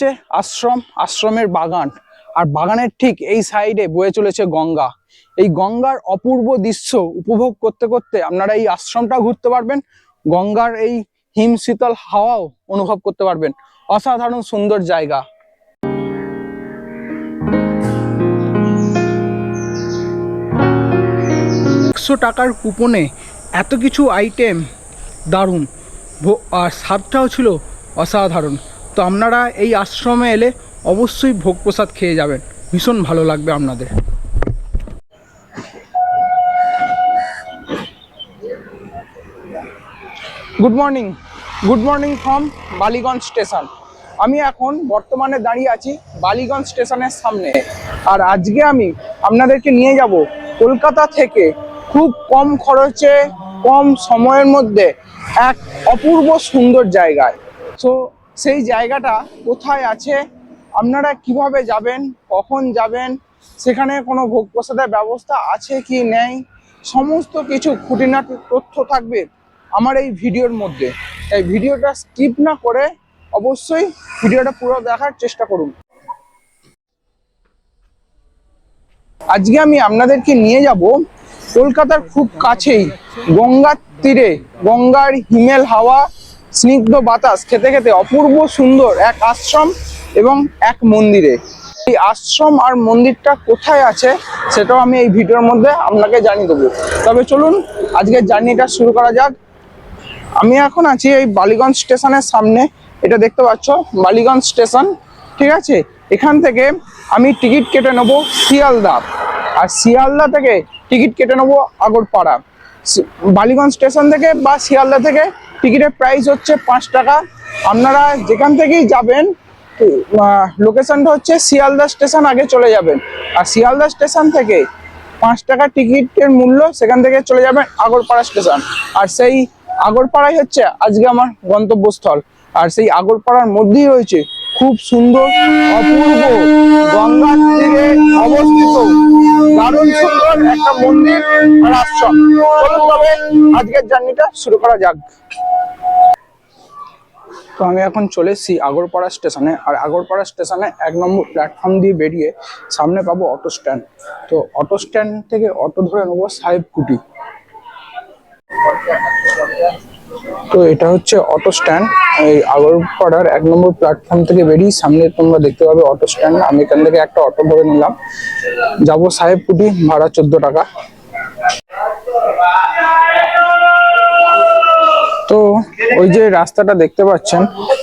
হচ্ছে আশ্রম, আশ্রমের বাগান। আর বাগানের ঠিক এই সাইডে বয়ে চলেছে গঙ্গা। এই গঙ্গার অপূর্ব দৃশ্য উপভোগ করতে করতে আপনারা এই আশ্রমটা ঘুরতে পারবেন, গঙ্গার এই হিম শীতল হাওয়াও অনুভব করতে পারবেন। অসাধারণ সুন্দর জায়গা। একশো টাকার কুপনে এত কিছু আইটেম দারুণ। আর স্বাদটাও ছিল অসাধারণ। তো আপনারা এই আশ্রমে এলে অবশ্যই ভোগ প্রসাদ খেয়ে যাবেন। ভীষণ ভালো লাগবে আপনাদের। Good morning good morning from Ballygunge station আমি এখন বর্তমানে দাঁড়িয়ে আছি বালিগঞ্জ স্টেশনের সামনে। আর আজকে আমি আপনাদেরকে নিয়ে যাব কলকাতা থেকে খুব কম খরচে, কম সময়ের মধ্যে এক অপূর্ব সুন্দর জায়গায়। তো সেই জায়গাটা কোথায় আছে, আপনারা কীভাবে যাবেন, কখন যাবেন, সেখানে কোনো ভোগ প্রসাদের ব্যবস্থা আছে কি নেই, সমস্ত কিছু খুঁটিনাটি তথ্য থাকবে আমার এই ভিডিওর মধ্যে। এই ভিডিওটা স্কিপ না করে অবশ্যই ভিডিওটা পুরো দেখার চেষ্টা করুন। আজকে আমি আপনাদেরকে নিয়ে যাব কলকাতার খুব কাছেই, গঙ্গার তীরে, গঙ্গার হিমেল হাওয়া স্নিগ্ধ বাতাস খেতে খেতে অপূর্ব সুন্দর এক আশ্রম এবং এক মন্দিরে। এই আশ্রম আর মন্দিরটা কোথায় আছে সেটাও আমি এই ভিডিওর মধ্যে আপনাকে জানিয়ে দেবো। তবে চলুন আজকের জার্নিটা শুরু করা যাক। আমি এখন আছি এই বালিগঞ্জ স্টেশনের সামনে। এটা দেখতে পাচ্ছ, বালিগঞ্জ স্টেশন। ঠিক আছে? এখান থেকে আমি টিকিট কেটে নেব শিয়ালদা। আর শিয়ালদা থেকে টিকিট কেটে নেব আগরপাড়া। বালিগঞ্জ স্টেশন থেকে বা শিয়ালদা থেকে টিকিটের প্রাইস হচ্ছে পাঁচ টাকা। আপনারা যেখান থেকেই যাবেন লোকেশনটা হচ্ছে শিয়ালদা স্টেশন আগে চলে যাবেন। আর শিয়ালদা স্টেশন থেকে পাঁচ টাকা টিকিটের মূল্য সেখান থেকে চলে যাবেন আগরপাড়া স্টেশন। আর সেই আগরপাড়াই হচ্ছে আজকে আমার গন্তব্যস্থল। আর সেই আগরপাড়ার মধ্যেই রয়েছে খুব সুন্দর, অপূর্ব গঙ্গার তীরে অবস্থিত। দারুণ সুন্দর একটা মন্দির আর আশ্রম। চলুন তবে আজকের জার্নিটা শুরু করা যাক। তো আমি এখন চলে এসেছি আগরপাড়া স্টেশনে, আর আগরপাড়া স্টেশনে এক নম্বর প্ল্যাটফর্ম দিয়ে বেরিয়ে সামনে পাবো অটো স্ট্যান্ড তো অটো স্ট্যান্ড থেকে অটো ধরে নেব সাহেবকুটি। তো এটা হচ্ছে অটো স্ট্যান্ড এই আগরপাড়ার এক নম্বর প্ল্যাটফর্ম থেকে বেরিয়ে সামনে তোমরা দেখতে পাবে অটো স্ট্যান্ড আমি এখান থেকে একটা অটো ধরে নিলাম। যাব সাহেবকুটি, ভাড়া চোদ্দ টাকা। তো ওই যে রাস্তাটা দেখতে পাচ্ছেন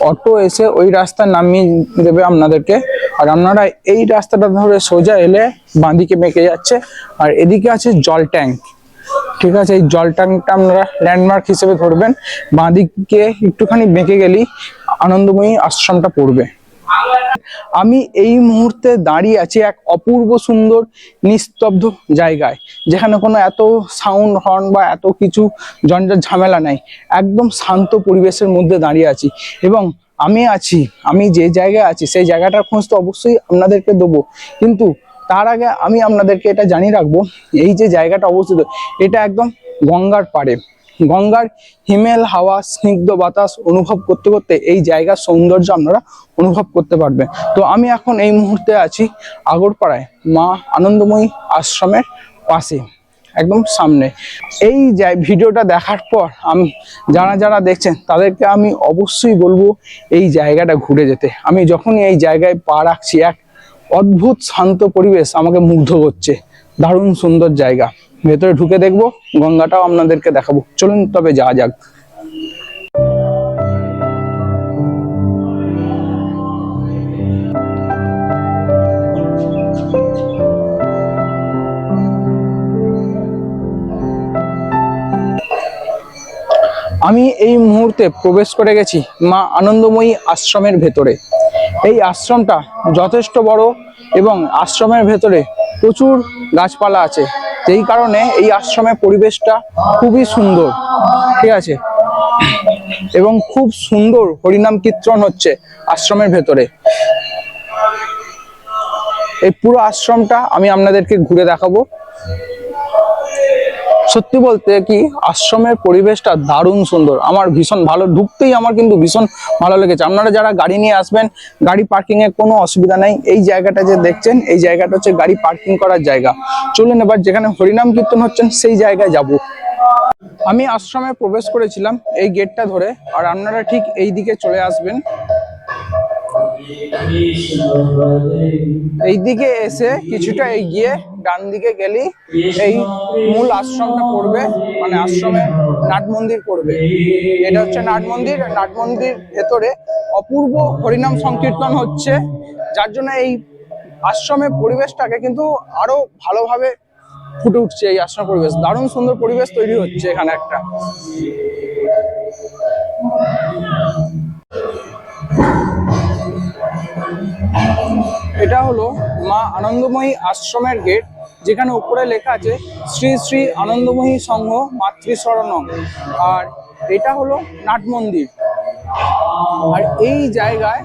অটো এসে ওই রাস্তা নামিয়ে দেবে আপনাদেরকে। আর আপনারা এই রাস্তাটা ধরে সোজা এলে বাঁদিকে বেঁকে যাচ্ছে। আর এদিকে আছে জল ট্যাঙ্ক ঠিক আছে, এই জল ট্যাঙ্কটা আপনারা ল্যান্ডমার্ক হিসেবে ধরবেন। বাঁদিকে একটুখানি বেঁকে গেলেই আনন্দময়ী আশ্রমটা পড়বে। আমি এই মুহূর্তে দাঁড়িয়ে আছি এক অপূর্ব সুন্দর নিস্তব্ধ জায়গায়, যেখানে কোনো এত সাউন্ড হর্ন বা এত কিছু জঞ্জাট ঝামেলা নাই। একদম শান্ত পরিবেশের মধ্যে দাঁড়িয়ে আছি এবং আমি আছি, আমি যে জায়গায় আছি, সেই জায়গাটার খোঁজ তো অবশ্যই আপনাদেরকে দেবো। কিন্তু তার আগে আমি আপনাদেরকে এটা জানিয়ে রাখব, এই যে জায়গাটা অবস্থিত, এটা একদম গঙ্গার পাড়ে। গঙ্গার হিমেল, হাওয়া, স্নিগ্ধ বাতাস অনুভব করতে করতে এই জায়গার সৌন্দর্য আপনারা অনুভব করতে পারবেন। তো আমি এখন এই মুহূর্তে আছি আগরপাড়ায়, মা আনন্দময়ী আশ্রমের পাশে, একদম সামনে। এই ভিডিওটা দেখার পর আমি, যারা যারা দেখছেন, তাদেরকে আমি অবশ্যই বলব এই জায়গাটা ঘুরে যেতে। আমি যখনই এই জায়গায় পা রাখছি, এক অদ্ভুত শান্ত পরিবেশ আমাকে মুগ্ধ করছে। দারুণ সুন্দর জায়গা। ভেতরে ঢুকে দেখব, গঙ্গাটাও আপনাদেরকে দেখাবো। চলুন, তবে যাওয়া যাক। আমি এই মুহূর্তে প্রবেশ করে গেছি মা আনন্দময়ী আশ্রমের ভেতরে। এই আশ্রমটা যথেষ্ট বড় এবং আশ্রমের ভেতরে প্রচুর গাছপালা আছে। যেই কারণে এই আশ্রমের পরিবেশটা খুবই সুন্দর। ঠিক আছে? এবং খুব সুন্দর হরিনাম কীর্তন হচ্ছে আশ্রমের ভেতরে। এই পুরো আশ্রমটা আমি আপনাদেরকে ঘুরে দেখাবো। সত্যি বলতে কি, আশ্রমের পরিবেশটা দারুণ সুন্দর। আমার ভীষণ ভালো, ঢুকতেই আমার কিন্তু ভীষণ ভালো লেগেছে। আপনারা যারা গাড়ি নিয়ে আসবেন, গাড়ি পার্কিং এর কোনো অসুবিধা নেই। এই জায়গাটা যে দেখছেন, এই জায়গাটা হচ্ছে গাড়ি পার্কিং করার জায়গা। চলুন এবার যেখানে হরিনাম কীর্তন হচ্ছেন সেই জায়গায় যাব। আমি আশ্রমে প্রবেশ করেছিলাম এই গেটটা ধরে, আর আপনারা ঠিক এই দিকে চলে আসবেন। এই দিকে এসে কিছুটা এগিয়ে ডান দিকে গেলি এই মূল আশ্রমটা পড়বে মানে আশ্রমে নাট মন্দির পড়বে। এটা হচ্ছে নাট মন্দির নাট মন্দির ভেতরে অপূর্ব হরিনাম সংকীর্তন হচ্ছে, যার জন্য এই আশ্রমের পরিবেশটাকে কিন্তু আরও ভালোভাবে ফুটে উঠছে এই আশ্রম পরিবেশ। দারুণ সুন্দর পরিবেশ তৈরি হচ্ছে এখানে একটা। এটা হলো মা আনন্দময়ী আশ্রমের গেট। যেখানে উপরে লেখা আছে, শ্রী শ্রী আনন্দময়ী সংঘ মাতৃশরণম। আর এটা হলো নাট মন্দির। আর এই জায়গায়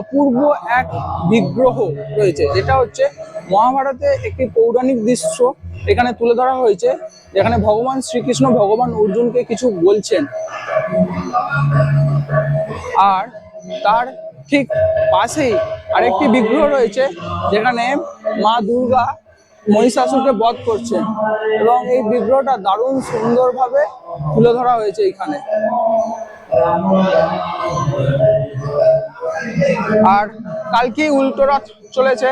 অপূর্ব এক বিগ্রহ রয়েছে, যেটা হচ্ছে মহাভারতে একটি পৌরাণিক দৃশ্য এখানে তুলে ধরা হয়েছে, যেখানে ভগবান শ্রীকৃষ্ণ, ভগবান অর্জুনকে কিছু বলছেন। আর তার ঠিক পাশেই আরেকটি বিগ্রহ রয়েছে, যেখানে মা দুর্গা মহিষাসুরকে বধ করছেন এবং এই বিগ্রহটা দারুণ সুন্দরভাবে তুলে ধরা হয়েছে এখানে আর কালকেই উল্টো রথ চলেছে।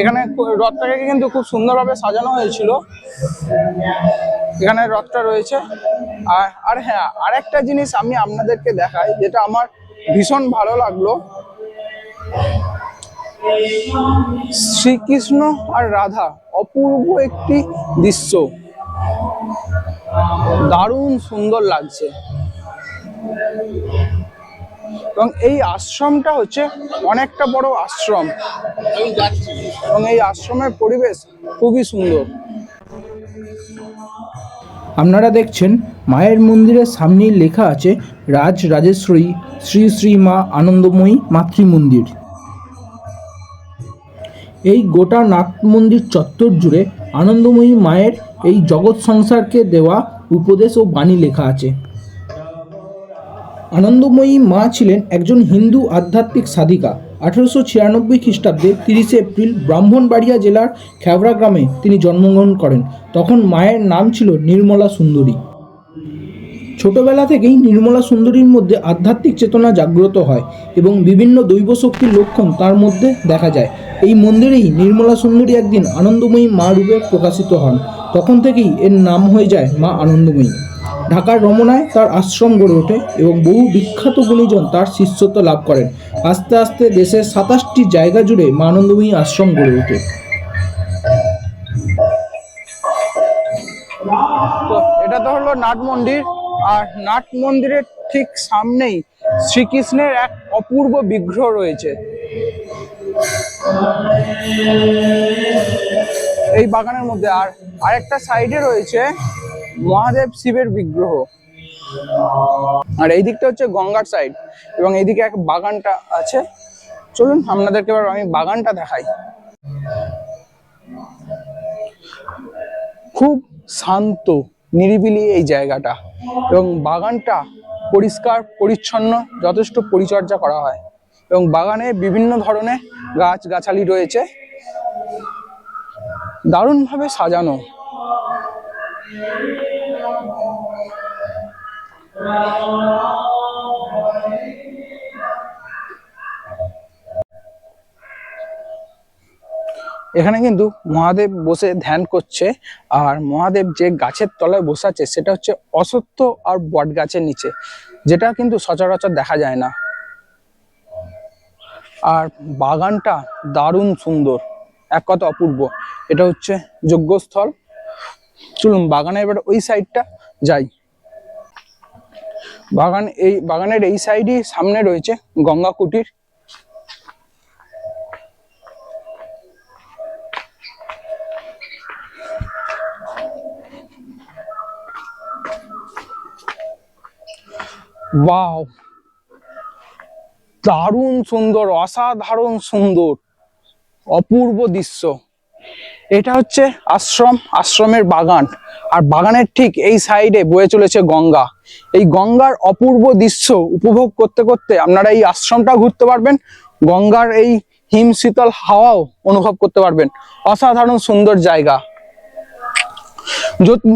এখানে রথটাকে কিন্তু খুব সুন্দরভাবে সাজানো হয়েছিল। এখানে রথটা রয়েছে। আর আর হ্যাঁ আরেকটা জিনিস আমি আপনাদেরকে দেখাই, যেটা আমার ভীষণ ভালো লাগল। শ্রীকৃষ্ণ আর রাধা অপূর্ব একটি দৃশ্য। দারুণ সুন্দর লাগছে। এবং এই আশ্রমটা হচ্ছে অনেকটা বড় আশ্রম। এবং এই আশ্রমের পরিবেশ খুবই সুন্দর। আপনারা দেখছেন মায়ের মন্দিরের সামনেই লেখা আছে, রাজ রাজেশ্বরী, শ্রী শ্রী মা আনন্দময়ী মাতৃ মন্দির এই গোটা নাট মন্দির চত্বর জুড়ে আনন্দময়ী মায়ের এই জগৎ সংসারকে দেওয়া উপদেশ ও বাণী লেখা আছে। আনন্দময়ী মা ছিলেন একজন হিন্দু আধ্যাত্মিক সাধিকা। আঠারোশো ছিয়ানব্বই খ্রিস্টাব্দে তিরিশে এপ্রিল ব্রাহ্মণবাড়িয়া জেলার খেবড়া গ্রামে তিনি জন্মগ্রহণ করেন। তখন মায়ের নাম ছিল নির্মলা সুন্দরী। ছোটবেলা থেকেই নির্মলা সুন্দরীর মধ্যে আধ্যাত্মিক চেতনা জাগ্রত হয় এবং বিভিন্ন দৈব শক্তির লক্ষণ তার মধ্যে দেখা যায়। এই মন্দিরেই নির্মলা সুন্দরী একদিন আনন্দময়ী মা রূপে প্রকাশিত হন। তখন থেকেই এর নাম হয়ে যায় মা আনন্দময়ী। ঢাকার রমনায় তার আশ্রম গড়ে ওঠে এবং বহু বিখ্যাত গুণীজন তার শিষ্যত্ব লাভ করেন। আস্তে আস্তে দেশের সাতাশটি জায়গা জুড়ে মা আনন্দময়ী আশ্রম গড়ে ওঠে। এটা তো হলো নাট মন্দির। আর নাট মন্দিরের ঠিক সামনেই শ্রীকৃষ্ণের এক অপূর্ব বিগ্রহ রয়েছে। এই বাগানের মধ্যে আর আরেকটা সাইডে রয়েছে মহাদেব শিবের বিগ্রহ। আর এই দিকটা হচ্ছে গঙ্গার সাইড এবং এইদিকে এক বাগানটা আছে। চলুন, আপনাদেরকে এবার আমি বাগানটা দেখাই। খুব শান্ত, নিরিবিলি এই জায়গাটা এবং বাগানটা পরিষ্কার, পরিচ্ছন্ন, যথেষ্ট পরিচর্যা করা হয় এবং বাগানে বিভিন্ন ধরনের গাছ গাছালি রয়েছে। দারুণভাবে সাজানো। এখানে কিন্তু মহাদেব বসে ধ্যান করছে, আর মহাদেব যে গাছের তলায় বসে আছে, সেটা হচ্ছে অসত্য আর বট গাছের নিচে, যেটা কিন্তু সচরাচর দেখা যায় না। আর বাগানটা দারুণ সুন্দর। এক কথা অপূর্ব। এটা হচ্ছে যজ্ঞস্থল। চলুন বাগানে এবার ওই সাইডটা যাই। বাগান এই, বাগানের এই সাইডই সামনে রয়েছে গঙ্গা কুটির। ওয়াও! দারুণ সুন্দর, অসাধারণ সুন্দর, অপূর্ব দৃশ্য। এটা হচ্ছে আশ্রম, আশ্রমের বাগান। আর বাগানের ঠিক এই সাইডে বয়ে চলেছে গঙ্গা। এই গঙ্গার অপূর্ব দৃশ্য উপভোগ করতে করতে আপনারা এই আশ্রমটা ঘুরতে পারবেন, গঙ্গার এই হিম শীতল হাওয়াও অনুভব করতে পারবেন। অসাধারণ সুন্দর জায়গা।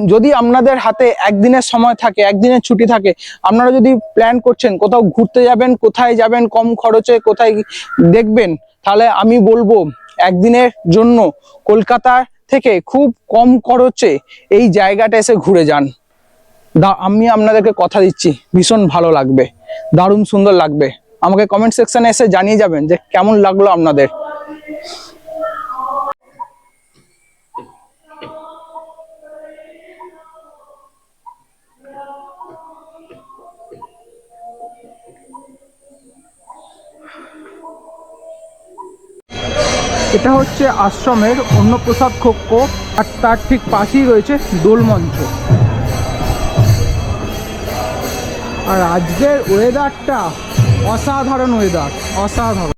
যদি- আপনাদের হাতে একদিনের সময় থাকে, একদিনের ছুটি থাকে, আপনারা যদি প্ল্যান করছেন কোথাও ঘুরতে যাবেন, কোথায় যাবেন, কম খরচে কোথায় দেখবেন, তাহলে আমি বলব একদিনের জন্য কলকাতা থেকে খুব কম খরচে এই জায়গাটা এসে ঘুরে যান। দা, আমি আপনাদেরকে কথা দিচ্ছি, ভীষণ ভালো লাগবে, দারুণ সুন্দর লাগবে। আমাকে কমেন্ট সেকশনে এসে জানিয়ে যাবেন যে কেমন লাগল আপনাদের। এটা হচ্ছে আশ্রমের অন্নপ্রসাদ কক্ষ, আর তার ঠিক পাশেই রয়েছে দোলমঞ্চ আর আজকের ওয়েদারটা অসাধারণ ওয়েদার অসাধারণ।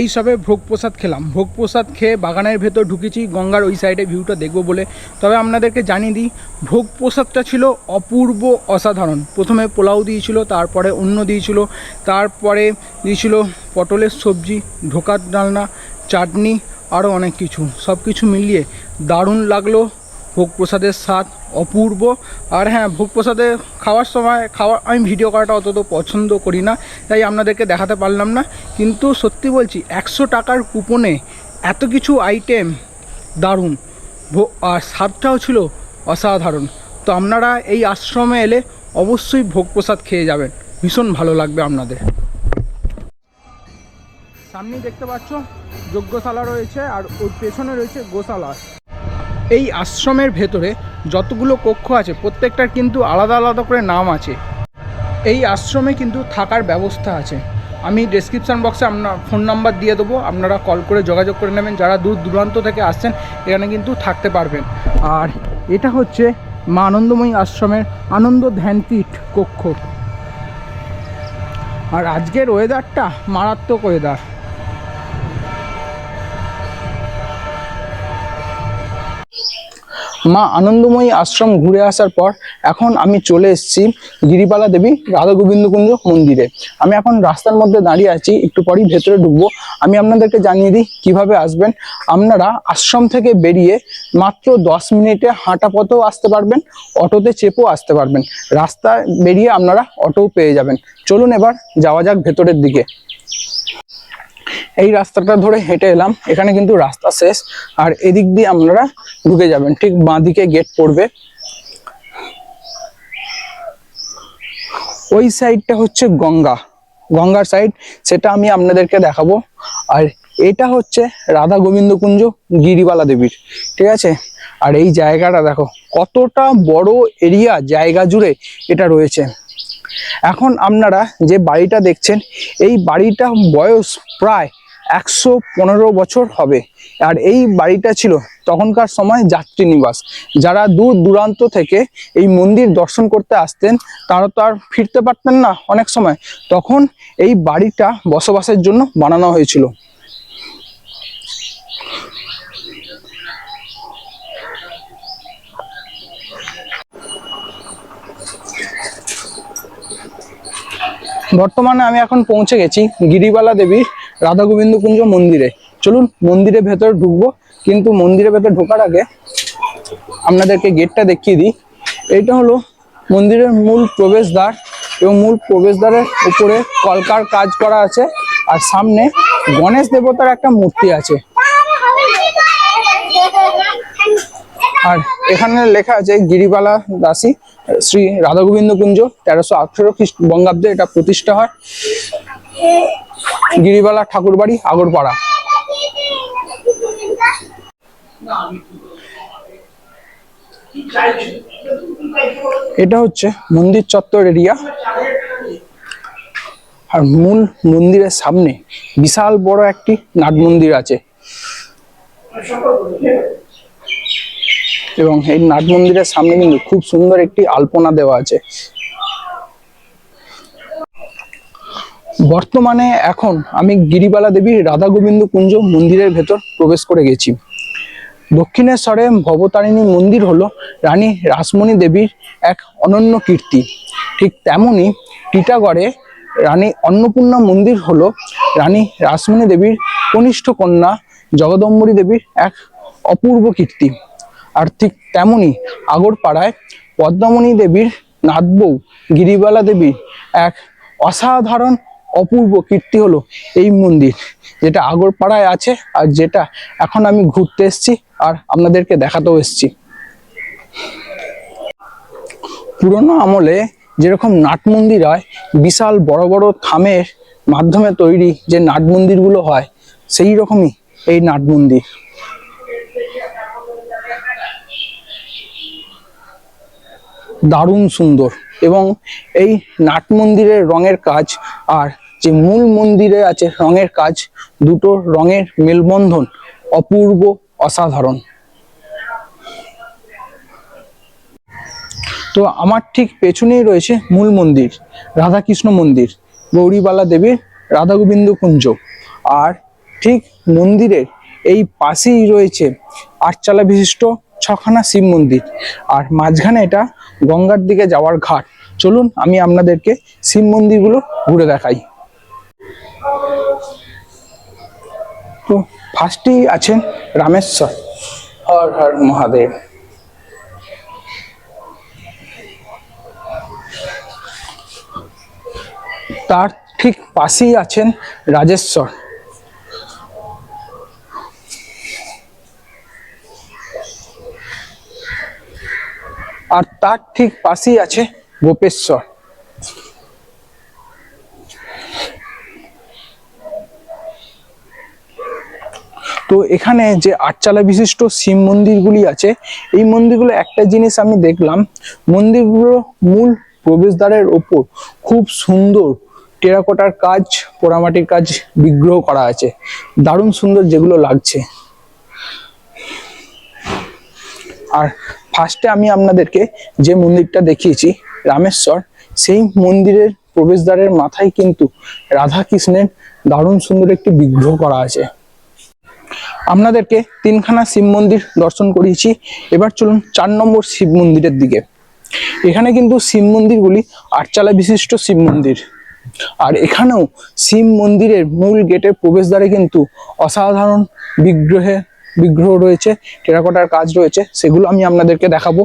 এই সবে ভোগ প্রসাদ খেলাম। ভোগ প্রসাদ খেয়ে বাগানের ভেতর ঢুকেছি, গঙ্গার ওই সাইডে ভিউটা দেখব বলে। তবে আপনাদেরকে জানিয়ে দিই, ভোগ প্রসাদটা ছিল অপূর্ব অসাধারণ। প্রথমে পোলাও দিয়েছিল, তারপরে অন্য দিয়েছিল, তারপরে দিয়েছিল পটলের সবজি, ঢোকার ডালনা চাটনি আরও অনেক কিছু। সব কিছু মিলিয়ে দারুণ লাগল ভোগ প্রসাদের স্বাদ অপূর্ব। আর হ্যাঁ ভোগ প্রসাদে খাওয়ার সময় খাওয়া আমি ভিডিও করাটা অত পছন্দ করি না, তাই আপনাদেরকে দেখাতে পারলাম না। কিন্তু সত্যি বলছি, একশো টাকার কুপনে এত কিছু আইটেম দারুণ। আর স্বাদটাও ছিল অসাধারণ। তো আপনারা এই আশ্রমে এলে অবশ্যই ভোগ প্রসাদ খেয়ে যাবেন। ভীষণ ভালো লাগবে আপনাদের। সামনেই দেখতে পাচ্ছ, যজ্ঞশালা রয়েছে আর ওর পেছনে রয়েছে গোশালা। এই আশ্রমের ভেতরে যতগুলো কক্ষ আছে, প্রত্যেকটার কিন্তু আলাদা আলাদা করে নাম আছে। এই আশ্রমে কিন্তু থাকার ব্যবস্থা আছে। আমি ডেসক্রিপশান বক্সে আপনার ফোন নাম্বার দিয়ে দেবো, আপনারা কল করে যোগাযোগ করে নেবেন। যারা দূর দূরান্ত থেকে আসছেন, এখানে কিন্তু থাকতে পারবেন। আর এটা হচ্ছে মা আনন্দময়ী আশ্রমের আনন্দ ধ্যানপীঠ কক্ষ। আর আজকের ওয়েদারটা মারাত্মক ওয়েদার মা আনন্দময়ী আশ্রম ঘুরে আসার পর এখন আমি চলে এসেছি গিরিবালা দেবী রাধা গোবিন্দ কুঞ্জ মন্দিরে। আমি এখন রাস্তার মধ্যে দাঁড়িয়ে আছি, একটু পরেই ভেতরে ঢুকবো। আমি আপনাদেরকে জানিয়ে দিই কীভাবে আসবেন। আপনারা আশ্রম থেকে বেরিয়ে মাত্র দশ মিনিটে হাঁটা পথেও আসতে পারবেন, অটোতে চেপেও আসতে পারবেন। রাস্তা বেরিয়ে আপনারা অটোও পেয়ে যাবেন। চলুন এবার যাওয়া যাক ভেতরের দিকে। এই রাস্তাটা ধরে হেঁটে এলাম। এখানে কিন্তু রাস্তা শেষ। আর এদিক দিয়ে আপনারা ঢুকে যাবেন। ঠিক বাঁ দিকে গেট পড়বে। ওই সাইডটা হচ্ছে গঙ্গা। গঙ্গার সাইড সেটা আমি আপনাদেরকে দেখাবো। আর এটা হচ্ছে রাধা গোবিন্দ কুঞ্জ গিরিবালা দেবীর। ঠিক আছে? আর এই জায়গাটা দেখো, কতটা বড় এরিয়া জায়গা জুড়ে এটা রয়েছে। এখন আপনারা যে বাড়িটা দেখছেন, এই বাড়িটা বয়স প্রায় একশো পনেরো বছর হবে। আর এই বাড়িটা ছিল তখনকার সময় যাত্রী নিবাস। যারা দূর দূরান্ত থেকে এই মন্দির দর্শন করতে আসতেন, তারা তো আর ফিরতে পারতেন না অনেক সময়। তখন এই বাড়িটা বসবাসের জন্য বানানো হয়েছিল। বর্তমানে আমি এখন পৌঁছে গেছি গিরিবালা দেবী রাধা গোবিন্দ কুঞ্জ মন্দিরে। চলুন মন্দিরের ভেতরে ঢুকবো, কিন্তু মন্দিরের ভেতর ঢোকার আগে আপনাদেরকে গেটটা দেখিয়ে দিই। এইটা হলো মন্দিরের মূল প্রবেশদ্বার এবং মূল প্রবেশদ্বারের উপরে কলকার কাজ করা আছে, আর সামনে গণেশ দেবতার একটা মূর্তি আছে। আর এখানে লেখা আছে গিরিবালা দাসী। শ্রী রাধা গোবিন্দ কুঞ্জ তেরোশো আঠেরো বঙ্গাব্দে এটা প্রতিষ্ঠা হয়। গিরিবালা ঠাকুরবাড়ি, আগরপাড়া। এটা হচ্ছে মন্দির চত্বর এরিয়া। আর মূল মন্দিরের সামনে বিশাল বড় একটি নাট মন্দির আছে। এবং এই নাট মন্দিরের সামনে কিন্তু খুব সুন্দর একটি আলপনা দেওয়া আছে। বর্তমানে এখন আমি গিরিবালা দেবী রাধা গোবিন্দ কুঞ্জ মন্দিরের ভেতর প্রবেশ করে গেছি। দক্ষিণেশ্বরে ভবতারিণী মন্দির হলো রানী রাসমণি দেবীর এক অনন্য কীর্তি। ঠিক তেমনি টিটাগড়ে রানী অন্নপূর্ণা মন্দির হলো রানী রাসমণি দেবীর কনিষ্ঠ কন্যা জগদম্বরী দেবীর এক অপূর্ব কীর্তি। আর ঠিক তেমনি আগরপাড়ায় পদ্মামণি দেবীর নাতবউ গিরিবালা দেবীর এক অসাধারণ অপূর্ব কীর্তি হলো এই মন্দির, যেটা আগরপাড়ায় আছে আর যেটা এখন আমি ঘুরতে এসেছি আর আপনাদেরকে দেখাতেও এসেছি। পুরোনো আমলে যেরকম নাট মন্দির হয়, বিশাল বড় বড় থামের মাধ্যমে তৈরি যে নাট মন্দিরগুলো হয়, সেই রকমই এই নাট মন্দির। দারুণ সুন্দর। এবং এই নাট মন্দিরের রঙের কাজ আর যে মূল মন্দিরে আছে রঙের কাজ, দুটো রঙের মেলবন্ধন অপূর্ব, অসাধারণ। তো আমার ঠিক পেছনেই রয়েছে মূল মন্দির, রাধাকৃষ্ণ মন্দির, গৌরীবালা দেবীর রাধা গোবিন্দ কুঞ্জ। আর ঠিক মন্দিরের এই পাশেই রয়েছে আটচালা বিশিষ্ট ছখানা শিব মন্দির। আর মাঝখানে এটা গঙ্গার দিকে যাওয়ার ঘাট। চলুন, আমি আপনাদেরকে শিব মন্দিরগুলো ঘুরে দেখাই। তো ফার্স্টেই আছেন রামেশ্বর হর হর মহাদেব। তার ঠিক পাশেই আছেন রাজেশ্বর। আর তার ঠিক পাশেই আছে গোপেশ্বর। তো এখানে যে আটচালা বিশিষ্ট শিব মন্দিরগুলি আছে, এই মন্দিরগুলো একটা জিনিস আমি দেখলাম, মন্দিরগুলো মূল প্রবেশদ্বারের ওপর খুব সুন্দর টেরাকোটার কাজ, পোড়ামাটির কাজ বিগ্রহ করা আছে। দারুণ সুন্দর যেগুলো লাগছে। আর ফার্স্টে আমি আপনাদেরকে যে মন্দিরটা দেখিয়েছি, রামেশ্বর, সেই মন্দিরের প্রবেশদ্বারের মাথায় কিন্তু রাধা কৃষ্ণের দারুণ সুন্দর একটি বিগ্রহ করা আছে। আপনাদেরকে তিনখানা শিব মন্দির দর্শন করিয়েছি। এবার চলুন চার নম্বর শিব মন্দিরের দিকে। এখানে কিন্তু শিব মন্দিরগুলি আটচালা বিশিষ্ট শিব মন্দির। আর এখানেও শিব মন্দিরের মূল গেটের প্রবেশদ্বারে কিন্তু অসাধারণ বিগ্রহে বিগ্রহ রয়েছে, টেরাকোটার কাজ রয়েছে, সেগুলো আমি আপনাদেরকে দেখাবো।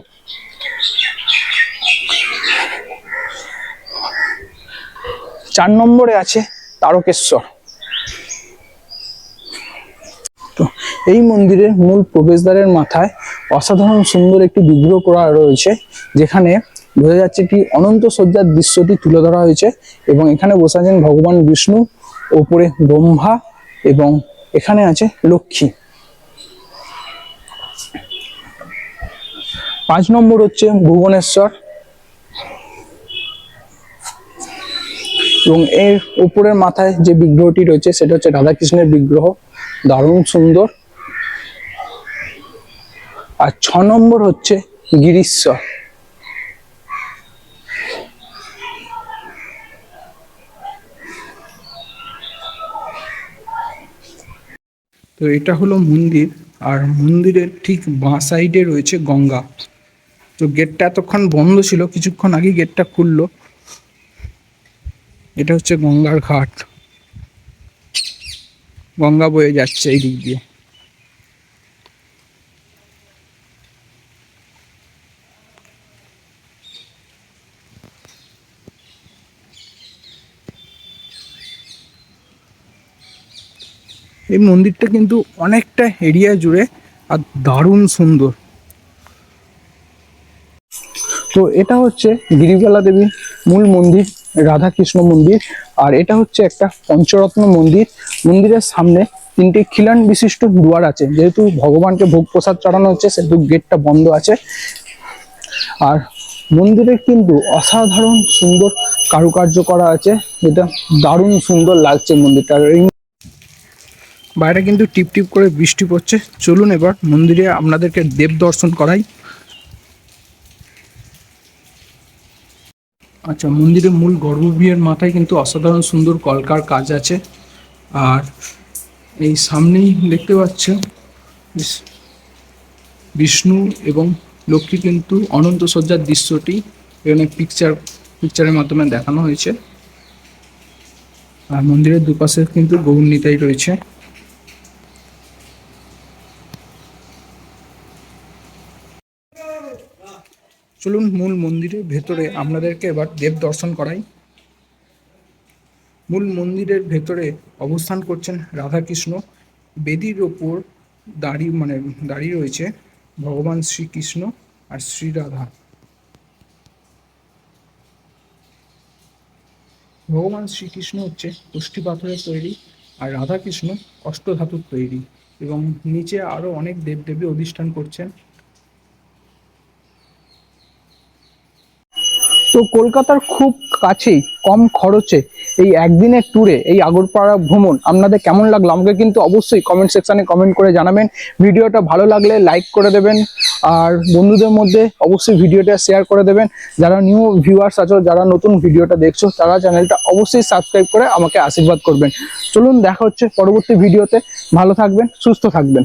চার নম্বরে আছে তারকেশ্বর। তো এই মন্দিরের মূল প্রবেশদ্বারের মাথায় অসাধারণ সুন্দর একটি বিগ্রহ করা রয়েছে, যেখানে বোঝা যাচ্ছে একটি অনন্ত শয্যার দৃশ্যটি তুলে ধরা হয়েছে এবং এখানে বসে আছেন ভগবান বিষ্ণু, ওপরে ব্রহ্মা এবং এখানে আছে লক্ষ্মী। পাঁচ নম্বর হচ্ছে ভুবনেশ্বর। এবং এর উপরের মাথায় যে বিগ্রহটি রয়েছে, সেটা হচ্ছে রাধাকৃষ্ণের বিগ্রহ। দারুণ সুন্দর। আর ছ নম্বর হচ্ছে গিরিশ্বর। তো এটা হলো মন্দির। আর মন্দিরের ঠিক বাঁ সাইডে রয়েছে গঙ্গা। তো গেটটা এতক্ষণ বন্ধ ছিল, কিছুক্ষণ আগে গেটটা খুললো। এটা হচ্ছে গঙ্গার ঘাট। গঙ্গা বয়ে যাচ্ছে এই দিক দিয়ে। এই মন্দিরটা কিন্তু অনেকটা এরিয়া জুড়ে আর দারুণ সুন্দর। তো এটা হচ্ছে গিরিবালা দেবীর মূল মন্দির রাধা কৃষ্ণ মন্দির। আর এটা হচ্ছে একটা পঞ্চরত্ন মন্দির। মন্দিরের সামনে তিনটি খিলান বিশিষ্ট দুয়ার আছে। যেহেতু ভগবানকে ভোগ প্রসাদ চড়ানো হচ্ছে, সেহেতু গেটটা বন্ধ আছে। আর মন্দিরে কিন্তু অসাধারণ সুন্দর কারুকার্য করা আছে। যেটা দারুণ সুন্দর লাগছে মন্দিরটা। বাইরে কিন্তু টিপ টিপ করে বৃষ্টি পড়ছে। চলুন এবার মন্দিরে আপনাদেরকে দেব দর্শন করাই। আচ্ছা মন্দিরের মূল গর্ভগৃহের মাথায় কিন্তু অসাধারণ সুন্দর কলকার কাজ আছে। আর এই সামনেই দেখতে পাচ্ছ বিষ্ণু এবং লক্ষ্মী কিন্তু অনন্ত সজ্জার দৃশ্যটি এখানে পিকচার পিকচারের মাধ্যমে দেখানো হয়েছে। আর মন্দিরের দুপাশে কিন্তু গৌর নিতাই রয়েছে। চলুন মূল মন্দিরের ভেতরে আপনাদেরকে এবার দেব দর্শন করাই। মূল মন্দিরের ভেতরে অবস্থান করছেন রাধাকৃষ্ণ। বেদির ওপর দাঁড়িয়ে মানে দাঁড়িয়ে রয়েছে ভগবান শ্রীকৃষ্ণ আর শ্রী রাধা ভগবান শ্রীকৃষ্ণ হচ্ছে পুষ্টি পাথরের তৈরি আর রাধাকৃষ্ণ অষ্টধাতুর তৈরি এবং নিচে আরও অনেক দেবদেবী অধিষ্ঠান করছেন। তো কলকাতার খুব কাছেই, কম খরচে এই একদিনের ট্যুরে এই আগরপাড়া ভ্রমণ আপনাদের কেমন লাগল? আমাকে কিন্তু অবশ্যই কমেন্ট সেকশানে কমেন্ট করে জানাবেন। ভিডিওটা ভালো লাগলে লাইক করে দেবেন। আর বন্ধুদের মধ্যে অবশ্যই ভিডিওটা শেয়ার করে দেবেন। যারা নিউ ভিউয়ার্স আছো, যারা নতুন ভিডিওটা দেখছ, তারা চ্যানেলটা অবশ্যই সাবস্ক্রাইব করে আমাকে আশীর্বাদ করবেন। চলুন দেখা হচ্ছে পরবর্তী ভিডিওতে ভালো থাকবেন, সুস্থ থাকবেন।